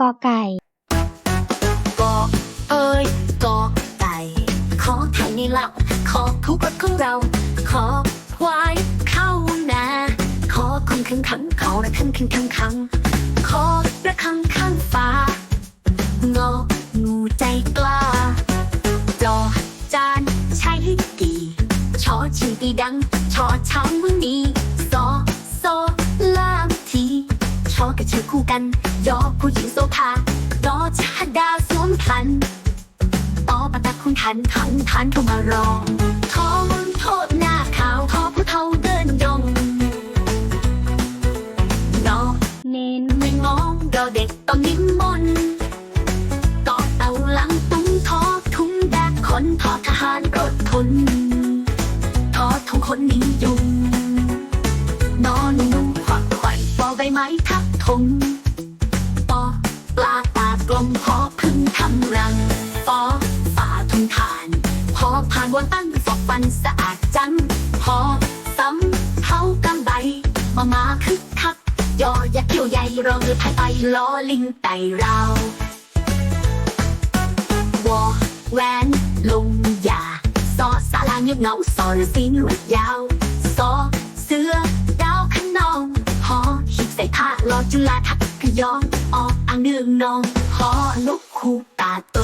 กอไก่กอเอ้ยกอไก่ ขอไทยนี่หลับขอทุกรถของเรา ขอควายเข้านาขอคุณขังขังขอระคังขังขังขังขอระคังข้างฟ้างองูใจกล้าจอจานใช้กี่ชอชิงตีดังชอช้า กระเชือคู่กัน ยอผู้หญิงโซภาดอชาดาสวมพันตอปะตะคุณทันทันทันเข้ามารองท้องโทษหน้าขาวทอผู้เท่าเดินดงนอเน้นไม่มองดอเด็กต้องนิมนต์ต่อเตาหลังตุ้งทอทุ่งแบกคนทอทหารรถทนทอทงคนนิยมนอหนุ่มควักไขว่ปอใบไม้ทับ ทงปอปลาตากลมพอพึ่งทำรังปอป่าทุ่งทานพอผ่านวันตั้งฟอกฟันสะอาดจังพอซ้ำเท้ากำใบมามาคึกคักยอยักเกี่ยวใหญ่รอเรือพายไปล้อลิงไต่ราววอแวนลงยาซอสาราเงียบเหงาซอหรือสีหนวดยาว ถ้ารอจุลาทักขยองออกอ่างเนืองนองหอนกคูตาโต